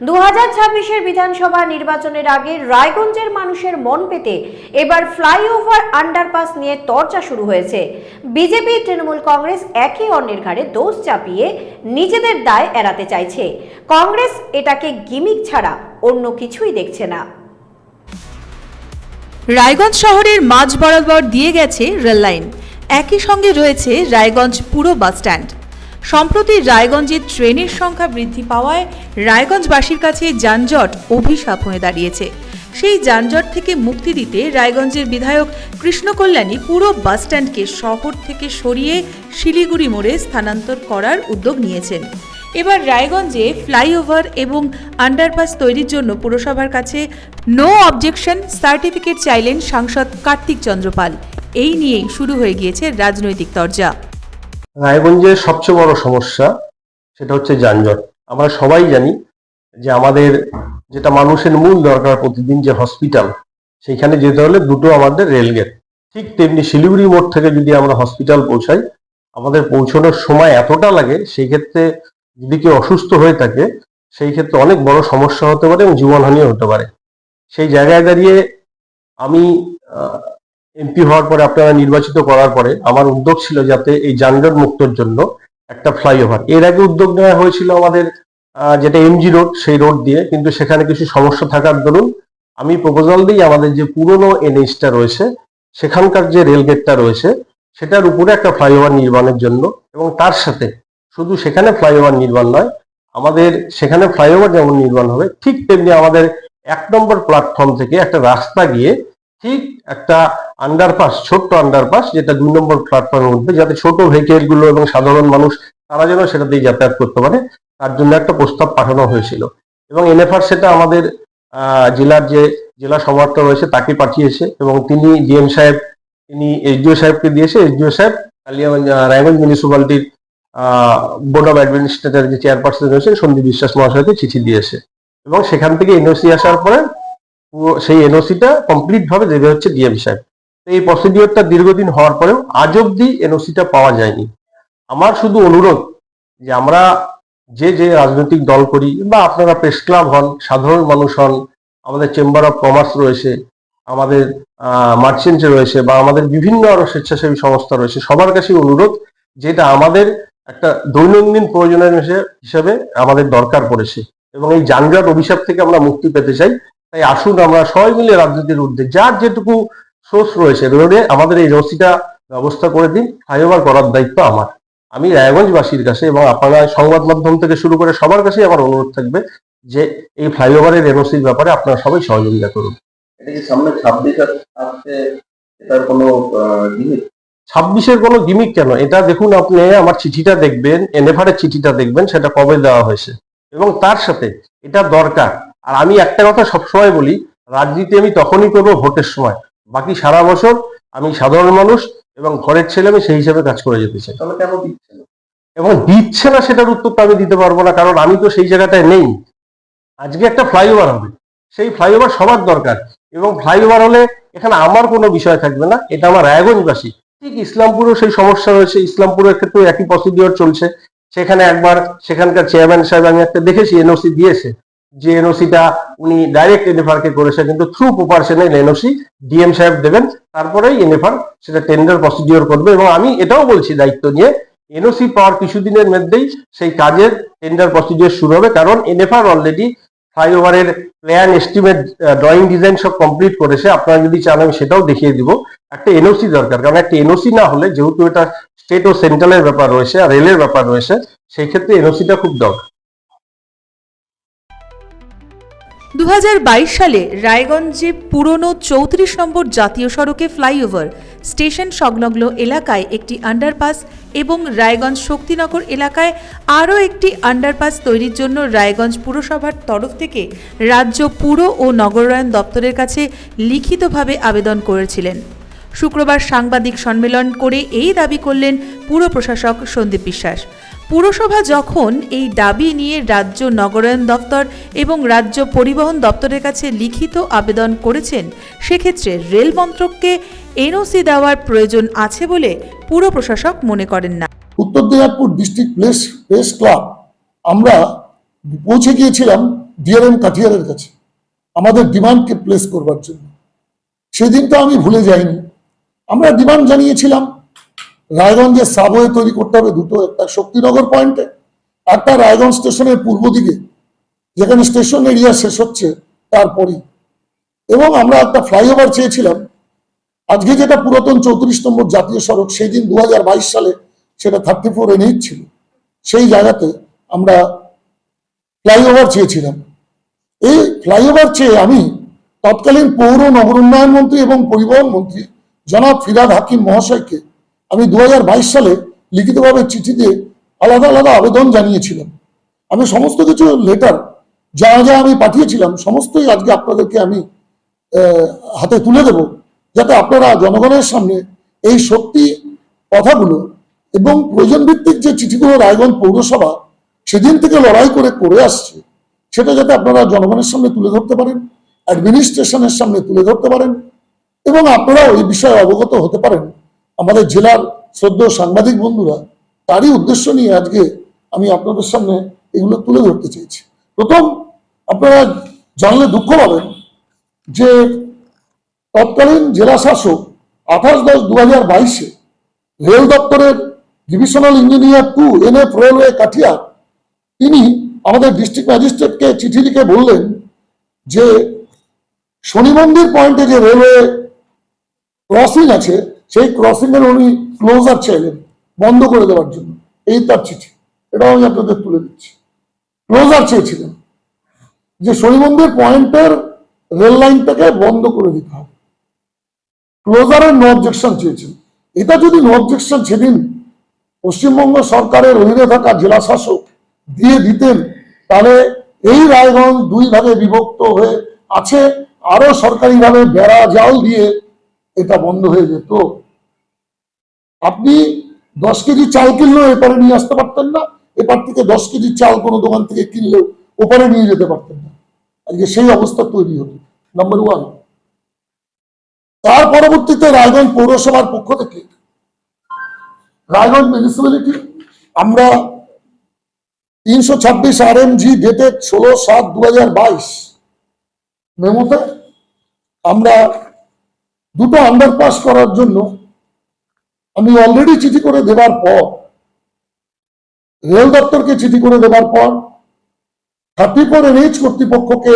দু হাজার ছাব্বিশের বিধানসভা নির্বাচনের আগে রায়গঞ্জের মানুষের মন পেতে এবার ফ্লাইওভার আন্ডারপাস নিয়ে চর্চা শুরু হয়েছে। বিজেপি, তৃণমূল কংগ্রেস একে অন্যের ঘাড়ে দোষ চাপিয়ে নিজেদের দায় এড়াতে চাইছে। কংগ্রেস এটাকে গিমিক ছাড়া অন্য কিছুই দেখছে না। রায়গঞ্জ শহরের মাঝ বরাবর দিয়ে গেছে রেললাইন। একই সঙ্গে রয়েছে রায়গঞ্জ পুরো বাসস্ট্যান্ড। সম্প্রতি রায়গঞ্জে ট্রেনের সংখ্যা বৃদ্ধি পাওয়ায় রায়গঞ্জবাসীর কাছে যানজট অভিশাপ হয়ে দাঁড়িয়েছে। সেই যানজট থেকে মুক্তি দিতে রায়গঞ্জের বিধায়ক কৃষ্ণকল্যাণী পুরো বাসস্ট্যান্ডকে শহর থেকে সরিয়ে শিলিগুড়ি মোড়ে স্থানান্তর করার উদ্যোগ নিয়েছেন। এবার রায়গঞ্জে ফ্লাইওভার এবং আন্ডারপাস তৈরির জন্য পুরসভার কাছে নো অবজেকশন সার্টিফিকেট চাইলেন সাংসদ কার্তিক চন্দ্রপাল এই নিয়েই শুরু হয়ে গিয়েছে রাজনৈতিক তরজা। রায়গঞ্জের সবচেয়ে বড় সমস্যা সেটা হচ্ছে যানজট। আমরা সবাই জানি যে আমাদের যেটা মানুষের মূল দরকার প্রতিদিন যে হসপিটাল, সেখানে যেতে হলে দুটো আমাদের রেলগেট ঠিক তেমনি শিলিগুড়ি মোড় থেকে যদি আমরা হসপিটাল পৌঁছাই, আমাদের পৌঁছানোর সময় এতটা লাগে সেই ক্ষেত্রে যদি কেউ অসুস্থ হয়ে থাকে, সেই ক্ষেত্রে অনেক বড় সমস্যা হতে পারে এবং জীবনহানিও হতে পারে। সেই জায়গায় দাঁড়িয়ে আমি এমপি হওয়ার পরে আপনারা নির্বাচিত করার পরে আমার উদ্যোগ ছিল যাতে এই যানজট মুক্তর জন্য একটা ফ্লাইওভার। এর আগে উদ্যোগ নেওয়া হয়েছিল আমাদের যেটা এমজি রোড সেই রোড দিয়ে, কিন্তু সেখানে কিছু সমস্যা থাকার দরুন আমি প্রপোজাল দিই আমাদের যে পুরনো এনএইচটা রয়েছে, সেখানকার যে রেলগেটটা রয়েছে, সেটার উপরে একটা ফ্লাইওভার নির্মাণের জন্য এবং তার সাথে শুধু সেখানে ফ্লাইওভার নির্মাণ নয়, আমাদের সেখানে ফ্লাইওভার যেমন নির্মাণ হবে, ঠিক তেমনি আমাদের এক নম্বর প্ল্যাটফর্ম থেকে একটা রাস্তা গিয়ে ঠিক একটা আন্ডারপাস ছোট্ট আন্ডারপাস যেটা দুই নম্বর প্ল্যাটফর্মের মধ্যে, যাতে ছোট ভেহিকেলগুলো এবং সাধারণ মানুষ, তারা যেন সেটা দিয়ে যাতায়াত করতে পারে, তার জন্য একটা প্রস্তাব পাঠানো হয়েছিল। এবং এনএফআর সেটা আমাদের জেলার যে জেলা সমার্থ রয়েছে, তাকে পাঠিয়েছে এবং তিনি ডিএম সাহেব, তিনি এসডিও সাহেবকে দিয়েছে। এসডিও সাহেব কালিয়াগঞ্জ রায়গঞ্জ মিউনিসিপ্যালিটির বোর্ড অফ অ্যাডমিনিস্ট্রেটর যে চেয়ারপারসন রয়েছেন সন্দীপ বিশ্বাস মহাশয়কে চিঠি দিয়েছে। এবং সেখান থেকে এনওসি আসার পরে পুরো সেই এনওসিটা কমপ্লিট ভাবে দেবে হচ্ছে ডিএম সাহেব। তো এই প্রসিডিওরটা দীর্ঘদিন হওয়ার পরেও আজ অব্দি এনওসিটা পাওয়া যায়নি। আমার শুধু অনুরোধ যে আমরা যে যে রাজনৈতিক দল করি বা আপনারা প্রেস ক্লাব হন, সাধারণ মানুষ হন, আমাদের চেম্বার অফ কমার্স রয়েছে, আমাদের মার্চেন্ট রয়েছে বা আমাদের বিভিন্ন আরও স্বেচ্ছাসেবী সংস্থা রয়েছে, সবার কাছে অনুরোধ যেটা আমাদের একটা দৈনন্দিন প্রয়োজনের হিসে- হিসেবে আমাদের দরকার পড়েছে। এবং এই যানজট অভিশাপ থেকে আমরা মুক্তি পেতে চাই। তাই আসুন আমরা সবাই মিলে রাজনীতির ঊর্ধ্বে। যার যেটুকু সোর্স রয়েছে রোডে আমাদের এই রসিটা ব্যবস্থা করে দিন ফ্লাইওভার করার দায়িত্ব আমার। আমি রায়গঞ্জবাসীর কাছে এবং আপনারা সংবাদ মাধ্যম থেকে শুরু করে সবার কাছেই আমার অনুরোধ থাকবে যে এই ফ্লাইওভারের এনওসির ব্যাপারে আপনারা সবাই সহযোগিতা করুন। সামনে ছাব্বিশ আসছে এটার কোনো ছাব্বিশের কোনো গিমিক কেন? এটা দেখুন আপনি আমার চিঠিটা দেখবেন এনএফআর এর চিঠিটা দেখবেন সেটা কবে দেওয়া হয়েছে। এবং তার সাথে এটা দরকার। আর আমি একটা কথা সবসময় বলি রাজনীতি আমি তখনই করব ভোটের সময়। বাকি সারা বছর আমি সাধারণ মানুষ এবং ঘরের ছেলে আমি সেই হিসাবে কাজ করে যেতে চাই। তাহলে কেন দিচ্ছে না? এবং দিচ্ছে না সেটার উত্তর তো আমি দিতে পারব না কারণ আমি তো সেই জায়গাটায় নেই। আজকে একটা ফ্লাইওভার হবে। সেই ফ্লাইওভার সবার দরকার। এবং ফ্লাইওভার হলে এখানে আমার কোনো বিষয় থাকবে না এটা আমার রায়গঞ্জবাসী। ঠিক ইসলামপুরেও সেই সমস্যা রয়েছে ইসলামপুরের ক্ষেত্রেও একই প্রসিডিওর চলছে। সেখানে একবার সেখানকার চেয়ারম্যান সাহেব আমি একটা দেখেছি এনওসি দিয়েছে। যে এনওসিটা উনি ডাইরেক্ট এনএফআর কে করেছে, কিন্তু থ্রু প্রপারশনাল এনওসি ডিএম সাহেব দেবেন, তারপরেই এনএফআর সেটা টেন্ডার প্রসিডিওর করবে এবং আমি এটাও বলছি দায়িত্ব নিয়ে এনওসি পাওয়ার কিছুদিনের মধ্যেই সেই কাজের টেন্ডার প্রসিডিওর শুরু হবে, কারণ এনএফআর অলরেডি ফ্লাইওভারের প্ল্যান এস্টিমেট ড্রয়িং ডিজাইন সব কমপ্লিট করেছে। আপনারা যদি চান, আমি সেটাও দেখিয়ে দিব। একটা এনওসি দরকার, কারণ একটা এনওসি না হলে যেহেতু এটা স্টেট ও সেন্ট্রালের ব্যাপার রয়েছে আর রেলের ব্যাপার রয়েছে, সেই ক্ষেত্রে এনওসিটা খুব দরকার। দু হাজার বাইশ সালে রায়গঞ্জে পুরনো চৌত্রিশ নম্বর জাতীয় সড়কে ফ্লাইওভার, স্টেশন সংলগ্ন এলাকায় একটি আন্ডারপাস এবং রায়গঞ্জ শক্তিনগর এলাকায় আরও একটি আন্ডারপাস তৈরির জন্য রায়গঞ্জ পুরসভার তরফ থেকে রাজ্য পুর ও নগরায়ণ দপ্তরের কাছে লিখিতভাবে আবেদন করেছিলেন। শুক্রবার সাংবাদিক সম্মেলন করে এই দাবি করলেন পুর প্রশাসক সন্দীপ বিশ্বাস। পুরসভা যখন এই দাবি নিয়ে রাজ্য নগরায়ণ দপ্তর এবং রাজ্য পরিবহন দপ্তরের কাছে লিখিত আবেদন করেছেন, সেক্ষেত্রে রেল মন্ত্রককে এনওসি দেওয়ার প্রয়োজন আছে বলে পুর প্রশাসক মনে করেন না। Uttar Dinajpur district press press club, আমরা পৌঁছে গিয়েছিলাম ডিআরএম কাঠিয়ারের কাছে। আমাদের ডিমান্ডকে প্লেস করবার জন্য। সেদিনটা আমি ভুলে যাইনি। আমরা ডিমান্ড জানিয়েছিলাম রায়গঞ্জের সাবওয়ে তৈরি করতে হবে দুটো, একটা শক্তিনগর পয়েন্টে একটা রায়গঞ্জ স্টেশনের পূর্ব দিকে। যেখানে স্টেশন এরিয়া শেষ হচ্ছে তারপরই। এবং আমরা একটা ফ্লাইওভার চেয়েছিলাম। আজকে যেটা পুরাতন চৌত্রিশ নম্বর জাতীয় সড়ক সেই দিন দু হাজার বাইশ সালে সেটা থার্টি ফোর এনএইচ ছিল। সেই জায়গাতে আমরা ফ্লাইওভার চেয়েছিলাম। এই ফ্লাইওভার চেয়ে আমি তৎকালীন পৌর নগর উন্নয়ন মন্ত্রী এবং পরিবহন মন্ত্রী জনাব ফিরাদ হাকিম মহাশয়কে আমি দু হাজার বাইশ সালে লিখিতভাবে চিঠি দিয়ে আলাদা আলাদা আবেদন জানিয়েছিলাম। আমি সমস্ত কিছু লেটার যা যা আমি পাঠিয়েছিলাম, সমস্তই আজকে আপনাদেরকে আমি হাতে তুলে দেব যাতে আপনারা জনগণের সামনে এই সত্যি কথাগুলো এবং প্রয়োজন ভিত্তিক যে চিঠিগুলো রায়গঞ্জ পৌরসভা সেদিন থেকে লড়াই করে করে আসছে, সেটা যাতে আপনারা জনগণের সামনে তুলে ধরতে পারেন অ্যাডমিনিস্ট্রেশনের সামনে তুলে ধরতে পারেন এবং আপনারাও এই বিষয়ে অবগত হতে পারেন। আমাদের জেলার শ্রদ্ধ সাংবাদিক বন্ধুরা, তারই উদ্দেশ্য নিয়ে আজকে আমি আপনাদের সামনে এগুলো তুলে ধরতে চেয়েছি। প্রথম, আপনারা জানলে দুঃখ পাবেন যে তৎকালীন জেলা শাসক আঠাশ দশ দু হাজার বাইশে রেল দপ্তরের divisional engineer two N F railway Kathia তিনি আমাদের ডিস্ট্রিক্ট ম্যাজিস্ট্রেটকে চিঠি লিখে বললেন যে শনি মন্দির পয়েন্টে যে রেলওয়ে ক্রসিং আছে সেই ক্রসিং এর উনি ক্লোজার চাইলেন বন্ধ করে দেওয়ার জন্য। এই তার চিঠি, এটাও আমি আপনাদের তুলে দিচ্ছি। ক্লোজার চেয়েছিলেন যে শনি মন্দির পয়েন্টের রেল লাইনটাকে বন্ধ করে দিতে হবে। ক্লোজারের নো অবজেকশন চেয়েছেন এটা যদি নো অবজেকশন সেদিন পশ্চিমবঙ্গ সরকারের অধীনে থাকা জেলা শাসক দিয়ে দিতেন, তাহলে এই রায়গঞ্জ দুই ভাগে বিভক্ত হয়ে আছে আরও সরকারিভাবে বেড়া জাল দিয়ে এটা বন্ধ হয়ে যেত। আপনি দশ কেজি চাল কিনলেও এপারে নিয়ে আসতে পারতেন না, এপার থেকে দশ কেজি চাল কোনো দোকান থেকে কিনলেও ওপারে নিয়ে যেতে পারতেন না। আজকে সেই অবস্থা তৈরি হতো নাম্বার ওয়ান তার পরবর্তীতে রায়গঞ্জ পৌরসভার পক্ষ থেকে রায়গঞ্জ মিউনিসিপ্যালিটি আমরা তিনশো ছাব্বিশ আর এম জি ডেটেড ষোলো সাত দু হাজার বাইশ মেমোতে আমরা দুটো আন্ডারপাস করার জন্য আমি অলরেডি চিঠি করে দেবার পর, রেল দপ্তরকে চিঠি করে দেবার পর থার্টি ফোর এনএইচ কর্তৃপক্ষকে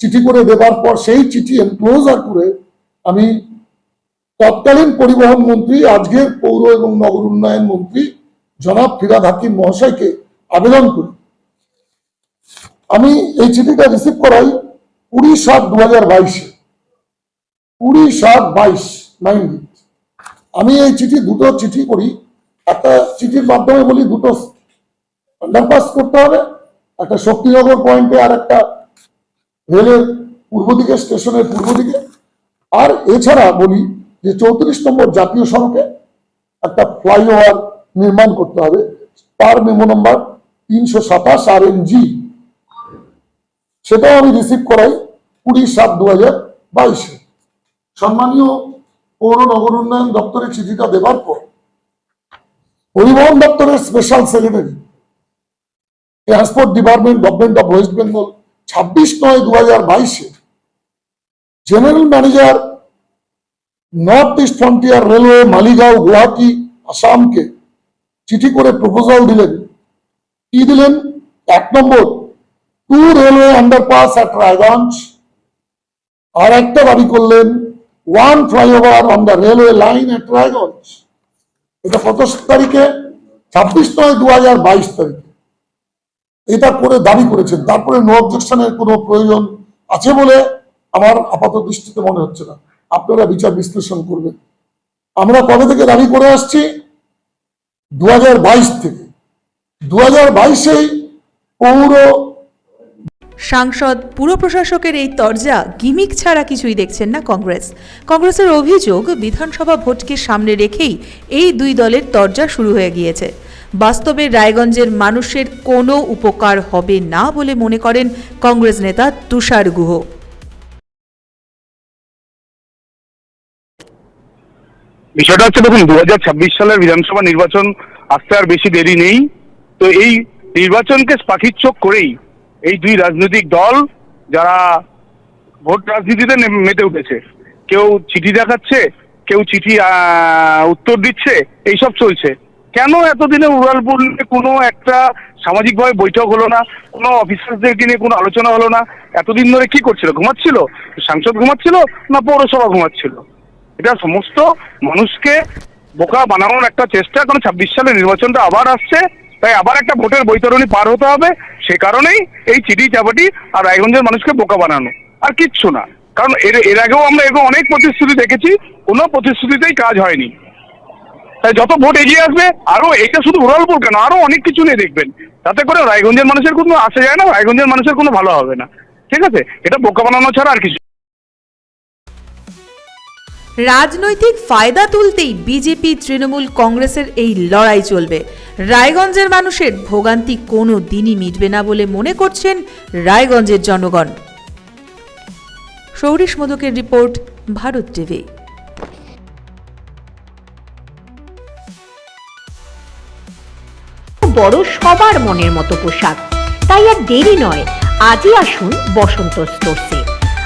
চিঠি করে দেবার পর সেই চিঠি এনক্লোজার করে আমি তৎকালীন পরিবহন মন্ত্রী, আজকের পৌর এবং নগর উন্নয়ন মন্ত্রী জনাব ফিরাদ হাকিম মহাশয়কে আবেদন করি। আমি এই চিঠিটা রিসিভ করাই কুড়ি সাত দু হাজার বাইশে। কুড়ি সাত বাইশ নাইন আমি এই চিঠি, দুটো চিঠি করি একটা চিঠির মাধ্যমে বলি দুটো আন্ডারপাস করতে হবে, একটা শক্তিনগর পয়েন্টে আর একটা রেলের পূর্ব দিকে, স্টেশনের পূর্ব দিকে। আর এছাড়া বলি যে চৌত্রিশ নম্বর জাতীয় সড়কে একটা ফ্লাইওভার নির্মাণ করতে হবে। তার মেমো নম্বর তিনশো সাতাশ আর এন জি সেটাও আমি রিসিভ করাই কুড়ি সাত দু হাজার বাইশে। সম্মানীয় পৌর নগর উন্নয়ন দপ্তরে চিঠিটা দেবার পর পরিবহন দপ্তরের special secretary transport department government of West Bengal ছাব্বিশ নয় দু হাজার বাইশে general manager North East Frontier Railway Maligaon, Guwahati, আসামকে চিঠি করে প্রপোজাল দিলেন। কি দিলেন? এক নম্বর two railway underpass at Raiganj আর একটা দাবি করলেন one flyover on the railway line at Raiganj এটা কত তারিখে, ছাব্বিশ নয় দু হাজার বাইশ তারিখে। এটা করে দাবি করেছেন। তারপরে নো অবজেকশনের কোনো প্রয়োজন আছে বলে আমার আপাত দৃষ্টিতে মনে হচ্ছে না। আপনারা বিচার বিশ্লেষণ করবেন। আমরা কবে থেকে দাবি করে আসছি? দু হাজার বাইশ থেকে। দু হাজার বাইশেই পৌর সাংসদ, পুর প্রশাসকের এই তরজা গিমিক ছাড়া কিছুই দেখছেন না কংগ্রেস। কংগ্রেসের অভিযোগ, বিধানসভা ভোটকে সামনে রেখেই এই দুই দলের তরজা শুরু হয়ে গিয়েছে। বাস্তবে রায়গঞ্জের মানুষের কোনো উপকার হবে না বলে মনে করেন কংগ্রেস নেতা তুষার গুহ। বিষয়টা হচ্ছে দেখুন দু হাজার ছাব্বিশ সালের বিধানসভা নির্বাচন আসতে আর বেশি দেরি নেই। তো এই নির্বাচনকে পাখির চোখ করেই এই দুই রাজনৈতিক দল যারা ভোট রাজনীতিতে মেতে উঠেছে। কেউ চিঠি দেখাচ্ছে, কেউ চিঠি উত্তর দিচ্ছে, এইসব চলছে। কেন এতদিনে উড়ালপুর নিয়ে কোনো একটা সামাজিকভাবে বৈঠক হলো না, কোনো অফিসারদেরকে নিয়ে কোনো আলোচনা হলো না? এতদিন ধরে কি করছিল? ঘুমাচ্ছিল? সাংসদ ঘুমাচ্ছিল না পৌরসভা ঘুমাচ্ছিল? এটা সমস্ত মানুষকে বোকা বানানোর একটা চেষ্টা। কারণ ছাব্বিশ সালে নির্বাচনটা আবার আসছে, তাই আবার একটা ভোটের বৈতরণী পার হতে হবে। সে কারণেই এই চিঠি, চাপাটি আর রায়গঞ্জের মানুষকে বোকা বানানো। আর কিচ্ছু না। কারণ এর এর আগেও আমরা এরকম অনেক প্রতিশ্রুতি দেখেছি, কোনো প্রতিশ্রুতিতেই কাজ হয়নি। তাই যত ভোট এগিয়ে আসবে আরও এটা শুধু উড়ালপুর কেন আরও অনেক কিছু নিয়ে দেখবেন। তাতে করে রায়গঞ্জের মানুষের কোনো আসে যায় না, রায়গঞ্জের মানুষের কোনো ভালো হবে না। ঠিক আছে? এটা বোকা বানানো ছাড়া আর কিছু রাজনৈতিক ফায়দা তুলতেই বিজেপি, তৃণমূল, কংগ্রেসের এই লড়াই চলবে। রায়গঞ্জের মানুষের ভোগান্তি কোনো দিনই মিটবে না বলে মনে করছেন রায়গঞ্জের জনগণ। সৌরিশ মোদকের রিপোর্ট, ভারত টিভি। বড় সবার মনের মতো পোশাক। তাই আর দেরি নয়। আজই আসুন বসন্ত স্টোরসে।